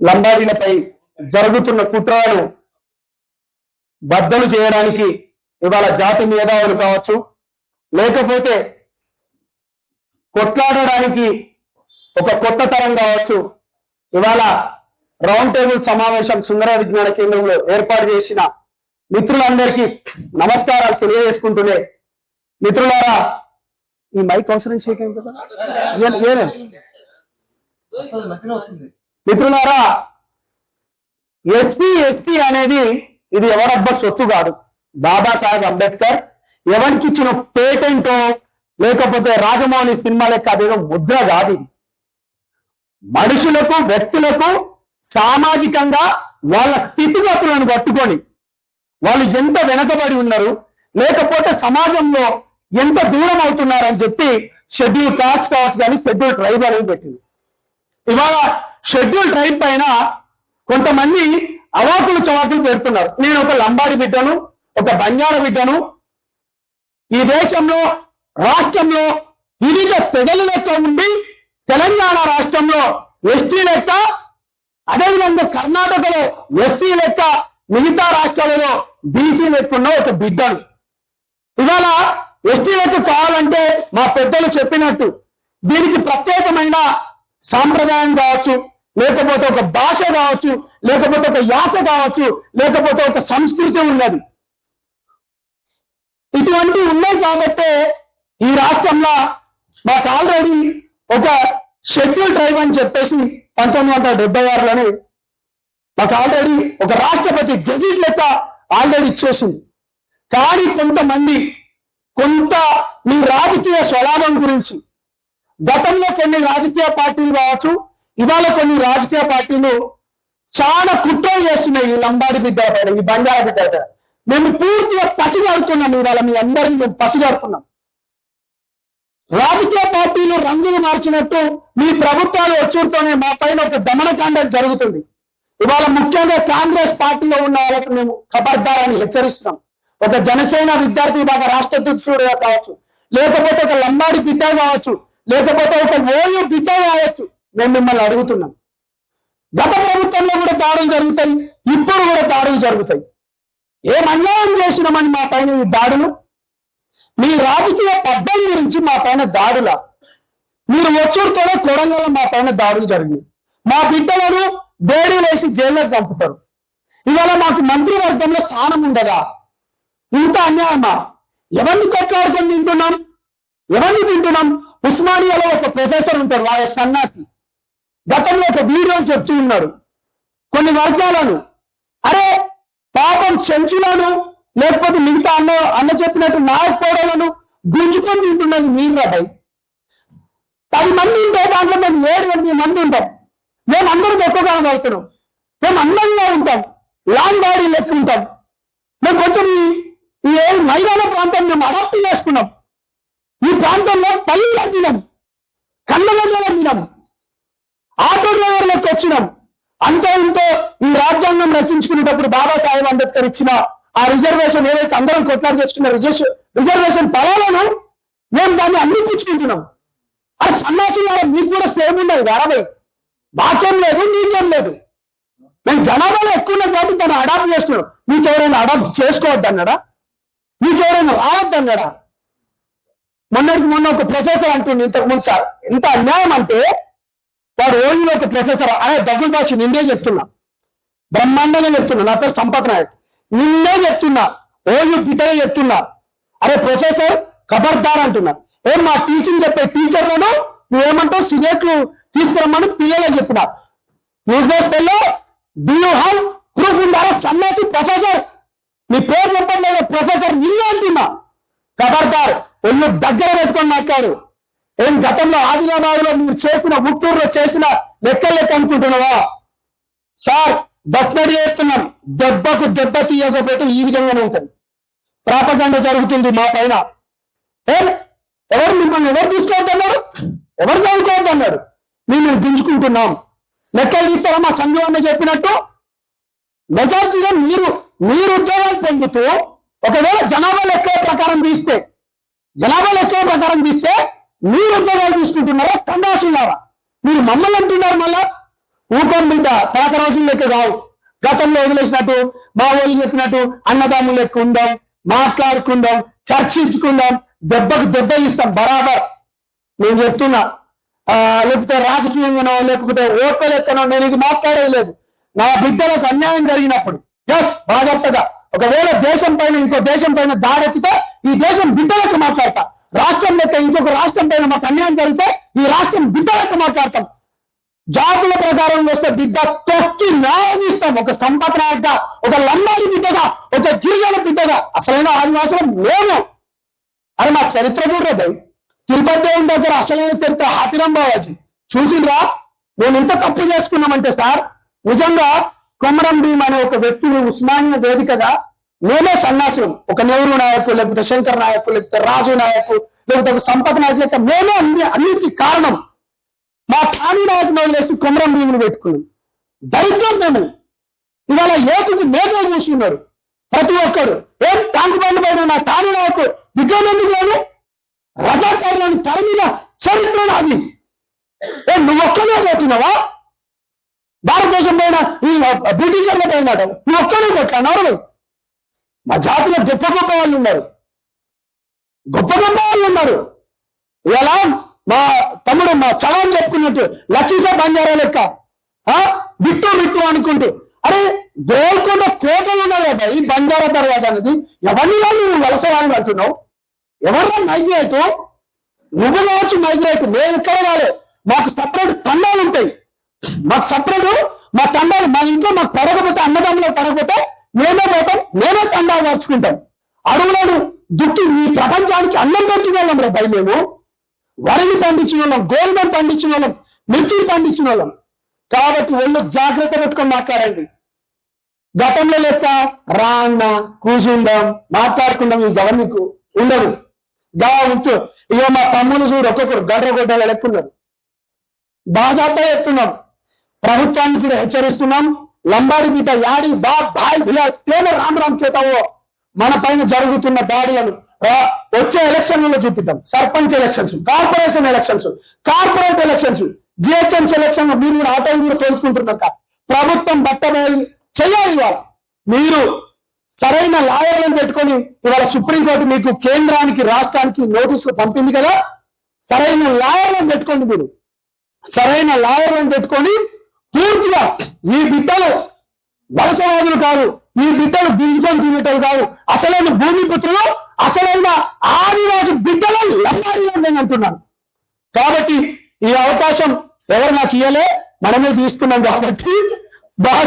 లంబాడీలపై జరుగుతున్న కుట్రలను బద్దలు చేయడానికి ఇవాళ జాతి మేధావులు కావచ్చు లేకపోతే కొట్లాడడానికి ఒక కొత్త తరం కావచ్చు ఇవాళ రౌండ్ టేబుల్ సమావేశం సుందర విజ్ఞాన కేంద్రంలో ఏర్పాటు చేసిన మిత్రులందరికీ నమస్కారాలు తెలియజేసుకుంటూనే మిత్రులారా ఈ మైక్ అవసరం చేయకేం కదా? మిత్రులారా ఎస్సీ ఎస్టీ అనేది ఇది ఎవరబ్బా సొత్తు కాదు. బాబాసాహెబ్ అంబేద్కర్ ఎవరికి ఇచ్చిన పేటెంటో లేకపోతే రాజమౌళి సినిమా లెక్క అదేదో ముద్ర కాదు ఇది. మనుషులకు వ్యక్తులకు సామాజికంగా వాళ్ళ స్థితిగతులను పట్టుకొని వాళ్ళు ఎంత వెనకబడి ఉన్నారు లేకపోతే సమాజంలో ఎంత దూరం అవుతున్నారని చెప్పి షెడ్యూల్ కాస్ట్ కావచ్చు కానీ షెడ్యూల్ ట్రైబల్ అని పెట్టింది. ఇవాళ షెడ్యూల్ ట్రైబ్ పైన కొంతమంది అవాకులు చవాకులు పెడుతున్నారు నేను ఒక లంబాడి బిడ్డను ఒక బంజారా బిడ్డను. ఈ దేశంలో రాష్ట్రంలో వివిధ తెగల లెక్క ఉండి తెలంగాణ రాష్ట్రంలో ఎస్టీ లెక్క అదేవిధంగా కర్ణాటకలో ఎస్సీ లెక్క మిగతా రాష్ట్రాలలో బీసీ లెక్క ఉన్న ఒక బిడ్డను. ఇవాళ ఎస్టీ లెక్క కావాలంటే మా పెద్దలు చెప్పినట్టు దీనికి ప్రత్యేకమైన సాంప్రదాయం కావచ్చు. లేకపోతే ఒక భాష కావచ్చు లేకపోతే ఒక యాస కావచ్చు లేకపోతే ఒక సంస్కృతి ఉన్నది. ఇటువంటి ఉన్నాయి కాబట్టే ఈ రాష్ట్రంలో మాకు ఆల్రెడీ ఒక షెడ్యూల్ ట్రైబ్ అని చెప్పేసి పంతొమ్మిది వందల డెబ్బై ఆరులోనే మాకు ఆల్రెడీ ఒక రాష్ట్రపతి గెజిట్ లెక్క ఆల్రెడీ ఇచ్చేసింది. కానీ కొంతమంది కొంత మీ రాజకీయ స్వలాభం గురించి గతంలో కొన్ని రాజకీయ పార్టీలు కావచ్చు ఇవాళ కొన్ని రాజకీయ పార్టీలు చాలా కుట్రలు చేస్తున్నాయి ఈ లంబాడి బిడ్డల పైన ఈ బంగారు బిడ్డల పైన. మేము పూర్తిగా పసిగడుతున్నాం ఇవాళ మీ అందరినీ మేము పసిగడుతున్నాం. రాజకీయ పార్టీలు రంగులు మార్చినట్టు మీ ప్రభుత్వాలు వచ్చుతోనే మా పైన ఒక దమనకాండం జరుగుతుంది. ఇవాళ ముఖ్యంగా కాంగ్రెస్ పార్టీలో ఉన్న వాళ్ళకు మేము ఖబర్దారని హెచ్చరిస్తున్నాం. ఒక జనసేన విద్యార్థి విభాగ రాష్ట్ర అధ్యక్షుడుగా కావచ్చు లేకపోతే ఒక లంబాడి బిడ్డ కావచ్చు లేకపోతే ఒక ఓయూ బిడ్డ కావచ్చు మేము మిమ్మల్ని అడుగుతున్నాం. గత ప్రభుత్వంలో కూడా దాడులు జరుగుతాయి ఇప్పుడు కూడా దాడులు జరుగుతాయి. ఏం అన్యాయం చేసినామని మా పైన ఈ దాడులు? మీ రాజకీయ పద్ధతి గురించి మా పైన దాడుల? మీరు వచ్చుడుతోనే కొడంగల్ మా పైన దాడులు జరిగింది మా బిడ్డలను బేడీ వేసి జైల్లోకి పంపుతారు. ఇవాళ మాకు మంత్రివర్గంలో స్థానం ఉండదా? ఇంత అన్యాయమా? ఎవరిని కొట్లాడుకొని తింటున్నాం? ఎవరిని తింటున్నాం? ఉస్మానియాలో ఒక ప్రొఫెసర్ ఉంటారు వాళ్ళ సన్నాసి. గతంలో ఒక వీడియో చెప్తూ ఉన్నాడు. కొన్ని వర్గాలను. అరే పాపం చెంచులను లేకపోతే మిగతా అన్న అన్న చెప్పినట్టు నాయక కోడలను గుంజుకొని తింటున్నది మీరు రాబాయ్ పది మంది ఉంటే దాంట్లో మేము ఏడు ఎనిమిది మంది ఉంటాం. మేము అందరం ఎక్కువగా అవుతున్నాం. మేము అందంగా ఉంటాం. లాంగ్ బాడీ లెక్క ఉంటాం. మేము కొంచెం ఈ ఏడు మైదాన ప్రాంతం మేము అడాప్ట్ చేసుకున్నాం. ఈ ప్రాంతంలో పల్లెలు తినం కళ్ళ తినం ఆటో డ్రైవర్లకు వచ్చినాం. అంతో ఇంతో ఈ రాజ్యాంగం రచించుకునేటప్పుడు బాబాసాహెబ్ అంబేద్కర్ ఇచ్చిన ఆ రిజర్వేషన్ ఏదైతే అందరం కొట్లాడు చేసుకున్న రిజర్వేషన్ రిజర్వేషన్ ఫలాలను మేము దాన్ని అందించుకుంటున్నాం అది సన్నాసులు మీకు కూడా సేమ్ ఉండదు అరవై బాక్యం లేదు నీకేం లేదు. మేము జనాభాలో ఎక్కువ ఉన్నాం కాబట్టి దాన్ని అడాప్ట్ చేస్తున్నాం. మీకు ఎవరైనా అడాప్ట్ చేసుకోవద్దు అన్నాడా? మీకు ఎవరైనా రావద్దు అన్నాడా? మొన్నటికి మొన్న ఒక ప్రొఫెసర్ అంటుంది ఇంతకు ముందు సార్ ఎంత అన్యాయం అంటే వాడు ఓన్లీ ఒక ప్రొఫెసర్ అనే దగ్గర దాచి నిన్నే చెప్తున్నా. బ్రహ్మాండంగా చెప్తున్నా. నా పేరు సంపత్ నాయక్. నిన్నే చెప్తున్నా. ఓన్లీ బిడ్డనే చెప్తున్నా. అరే ప్రొఫెసర్ ఖబర్దార్ అంటున్నా. ఏం మా టీచింగ్ చెప్పే టీచర్లను నువ్వేమంటావు? సిగరెట్లు తీసుకురమ్మని పిల్లలే చెప్తున్నా న్యూస్ పేపర్లో బియూ యూ ప్రూఫ్ ఉండారా సన్నతి ప్రొఫెసర్. నీ పేరు చెప్పలేదు ప్రొఫెసర్ నిన్నే అంటున్నా. ఖబర్దార్ ఒళ్ళు దగ్గర పెట్టుకొని మాట్లాడు. ఏం గతంలో ఆదిలాబాద్లో మీరు చేసిన ముట్టూరులో చేసిన లెక్క లెక్క అనుకుంటున్నావా? సార్ డెఫినెట్ చేస్తున్నాం. దెబ్బకు దెబ్బ తీయకపోతే ఈ విధంగానే ఉంటుంది ప్రాపగండ జరుగుతుంది మా పైన. ఏం? ఎవరు మిమ్మల్ని ఎవరు తీసుకోవద్దన్నారు? ఎవరు చదువుకోవద్దన్నారు? మిమ్మల్ని దించుకుంటున్నాం. లెక్కలు తీస్తారా? మా సంఘం చెప్పినట్టు. మెజార్టీగా మీరు మీరు ఉద్యోగాలు పొందుతూ ఒకవేళ జనాభా లెక్క ప్రకారం తీస్తే జనాభా లెక్క ప్రకారం తీస్తే మీరు ఉద్యోగాలు తీసుకుంటున్నారా సందాసున్నారా మీరు మమ్మల్ని అంటున్నారు మళ్ళా? ఊకం బిడ్డ పాత రోజుల లెక్క కావు. గతంలో వదిలేసినట్టు మా వాళ్ళు చెప్పినట్టు అన్నదమ్ములు లెక్క ఉందాం మాట్లాడుకుందాం చర్చించుకుందాం దెబ్బకు దెబ్బ ఇస్తాం బరాబర్. నేను చెప్తున్నా ఆ, లేకపోతే రాజకీయంగానో లేకపోతే ఓట్ల లెక్కనో నేను ఇది మాట్లాడలేదు నా బిడ్డలకు అన్యాయం జరిగినప్పుడు ఎస్ బాధ్యతగా ఒకవేళ దేశం పైన ఇంకో దేశం పైన దాడెత్తితే ఈ దేశం బిడ్డలకు మాట్లాడతా. రాష్ట్రం లెక్క ఇంకొక రాష్ట్రం పైన మాకు అన్యాయం జరిగితే ఈ రాష్ట్రం బిడ్డలకు మాట్లాడతాం. జాతుల ప్రకారం వస్తే బిడ్డ తొక్కి న్యాయం ఇస్తాం. ఒక సంపత్ నాయక ఒక లంబాడి బిడ్డగా ఒక గిరిజన బిడ్డగా. అసలైన ఆదివాసులు మేము. అని మా చరిత్ర చూడదు తిరుపతి దేవుని దగ్గర అసలైన చరిత్ర హాతిరాం బాబాజీ చూసిండ్రా? మేము ఎంత తప్పు చేసుకున్నామంటే సార్ నిజంగా కొమరం భీమ్ అనే ఒక వ్యక్తిని ఉస్మానియా వేదికగా మేమే సన్యాసులం ఒక నెహ్రూ నాయకు లేకపోతే శంకర్ నాయకు లేకపోతే రాజు నాయకు లేకపోతే ఒక సంపద నాయకు లేకపోతే మేమే అన్ని అన్నిటికీ కారణం. మా ఠాణి నాయకుని వదిలేసి కుమరం భీముని పెట్టుకున్నాం. దరిద్రం మేము ఇవాళ ఏటుకి మేకలు చూస్తున్నారు ప్రతి ఒక్కరు. ఏం ట్యాంక్ బండ్ పైన నా ఠానీ నాయకు దిగ్గం ఎందుకు లేదు రజాకారులను తరిమిన చరిత్ర అది ఏ నువ్వొక్కనే పోతున్నావా? భారతదేశం పైన ఈ బ్రిటిషర్ల పైన నువ్వు ఒక్కనే కొట్టాను మా జాతిలో గొప్ప గొప్ప వాళ్ళు ఉన్నారు. గొప్ప గొప్ప వాళ్ళు ఉన్నారు. ఇలా మా తమ్ముడు మా చవాన్ చెప్పుకున్నట్టు లక్షీసా బంజారా లెక్క. బిట్టు బిట్టు అనుకుంటూ. అరే గోల్కొండ కోటలు ఉన్నాయి కదా ఈ బంజారా తర్వాత అనేది. ఎవరిని వాళ్ళు నువ్వు వలస వాళ్ళు అంటున్నావు? ఎవరిలో మైగ్రేట్ నువ్వు కావచ్చు మైగ్రేట్ మేము ఇక్కడ రాలే. మాకు సపరేట్ తండాలు ఉంటాయి. మాకు సపరేట్ మా తండాలు మా ఇంట్లో మాకు పడకపోతే అన్నదమ్ములో పడకపోతే మేమే పోతాం మేమే తండా మార్చుకుంటాం. అడవులను దుక్కి ఈ ప్రపంచానికి అన్నం పెట్టిన వాళ్ళం రా మేము వరిని పండించిన వాళ్ళం గోధుమలు పండించిన వాళ్ళం మిర్చి పండించిన వాళ్ళం. కాబట్టి ఒళ్ళు జాగ్రత్త పెట్టుకొని మాట్లాడండి. గతంలో లెక్క రా అన్న కూర్చుందాం మాట్లాడుకుందాం ఈ గవర్నీకు ఉండదు. గా ఉంటూ ఇక మా తమ్ముడు చూడు ఒక్కొక్కరు గడ్ర గొడ్డలు లెక్కున్నారు బాధాపై చెప్తున్నాం ప్రభుత్వానికి కూడా హెచ్చరిస్తున్నాం. లంబాడి బిడ్డ యాడి బా భాయ్ విలాస్ రామ్ రామ్ చేతావో మన పైన జరుగుతున్న దాడులను ఆ, వచ్చే ఎలక్షన్లలో చూపిద్దాం. Sarpanch elections corporation elections corporate elections GHMC election మీరు కూడా ఆటో కూడా తోలుకుంటున్నాక ప్రభుత్వం బట్టబోయి చేయాలి ఇవాళ. మీరు సరైన లాయర్లను పెట్టుకొని ఇవాళ సుప్రీంకోర్టు మీకు కేంద్రానికి రాష్ట్రానికి నోటీసులు పంపింది కదా. సరైన లాయర్లను పెట్టుకోండి మీరు. సరైన లాయర్లను పెట్టుకొని పూర్తిగా ఈ బిడ్డలు వలసవాదులు కాదు ఈ బిడ్డలు దించుకొని తినేటవి కాదు. అసలైన భూమిపుత్రులు అసలైన ఆదివాసి బిడ్డలు లంబాడీలు నేను అంటున్నాను కాబట్టి ఈ అవకాశం ఎవరు నాకు ఇయ్యలే? మనమే తీసుకున్నాం కాబట్టి బాగా